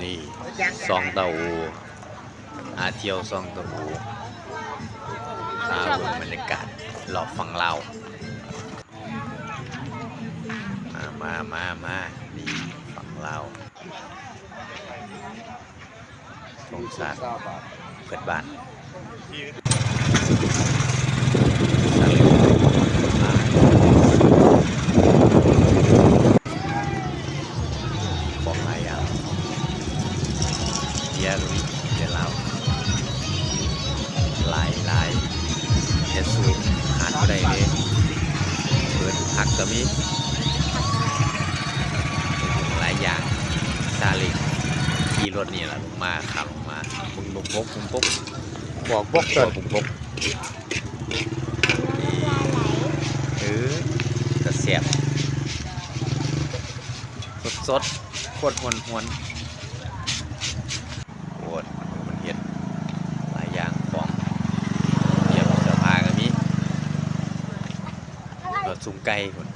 นี่ซองเต้าหู้อาเที่ยวซองเต้าหู้พาเบิ่งบรรยากาศรอบฝั่งลาวมามามามานี่ฝั่งลาวสงสารเพื่อนบ้านสลิวมาบอกหลายอย่างเบี ยร์ลุยเบียร์ลาวหลายหลายเฮ็ดสูตรขาดบ่ได้เลยเปิดผักก็มีหลายอย่างซาเลิงขี่รถนี่แหละลงมาขับลงมาปุ้งปุ้งปุ๊กปุ้งปุ๊กบอกบกตัเกิวดปุ้งปุ๊กนี่เออกระเสียบสดสดๆโคตรหวนหวนโคตรมันเห็ดหลายอย่างของเยี่ยมเสื้อผ้าก็มี รถซุ้มไก่คน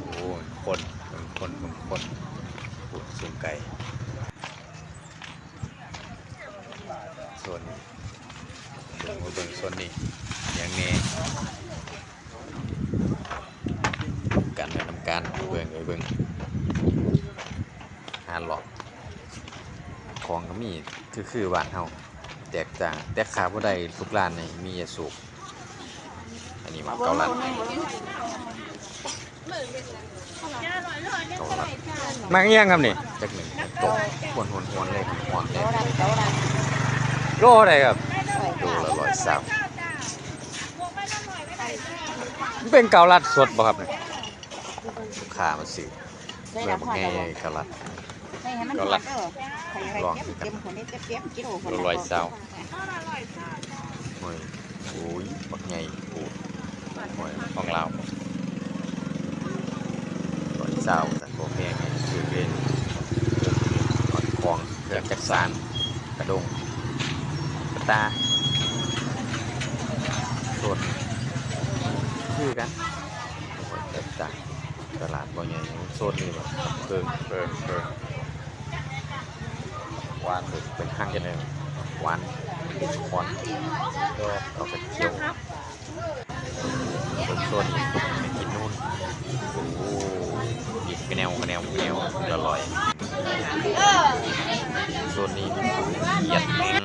โอ้คนคนคนคนคนโอ้ยซุ้มไก่ส่วนนี้เบิ่งเบิ่งส่วนนี้อย่างนี้กันไปทำการเบิ่งไปเบิ่งหาหลอกของก็มีคือคือบ้านเฮา แตกต่าง แต่ขาบ่ได้ทุกร้านนี่มียาสูบอันนี้มาเกาลัดเกาลัดมาเงี้ยงครับนี่จักหนึ่งตกหวนหวนหวนเลยหวนเลยโลอะไรครับดูละร้อยสามมันเป็นเกาลัดสดบ่ครับนี่ลูกค้ามาซื้อเมื่อมาแง่เกาลัด ก็รักลองเต็มคนนี้เต็มกิโลคนร้อยเศร้าโอ้ยโอ้ยบักใหญ่ปูโอ้ยของเราร้อยเศร้าแต่โบแพงซื้อเป็นหอดคลองเครื่อจักสานกระดงกระตาส่วนคือกันตลาดบ่ใหญ่โซนนี้แบบเพิ่งเพิ่งเพิ่งห วานเป็นเป็นห้างกันเลยหวานคอนก็เอาไปเคี่ยวเป็นโซนนี้ไปกินนู่นโอ้หยิบกระแนวกระแนวกระแนวละลอยโซนนี้เหยียดแมง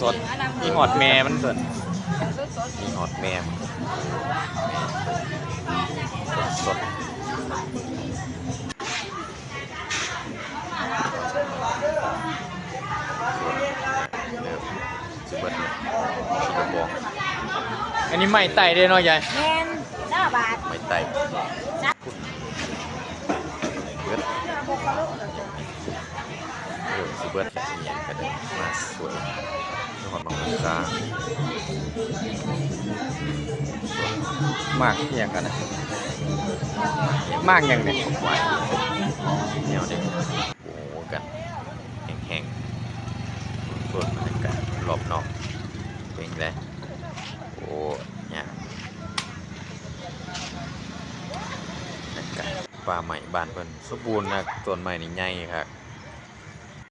สดมีหอดแม่มันสดมีหอดแมมสด อันนี้ไม่ไต่เด้เนาะยายแมนหน้าบาทไม่ไต่เบิดเริ่มสิเบิดแล้วสิเหียนกันเลยมาสวยนครบางคามมากเงี้ยงกันนะมากยังเนี่ยหวานเหนียวเนี่ยโอ้โหกันแห้งๆส่วนบรรยากาศรอบนอกเป็นไงโอ้เนี่ยบรรยากาศ ป่าใหม่บ้านเพิ่นสมบูรณ์นะต้นไม้นี่ใหญ่ครับ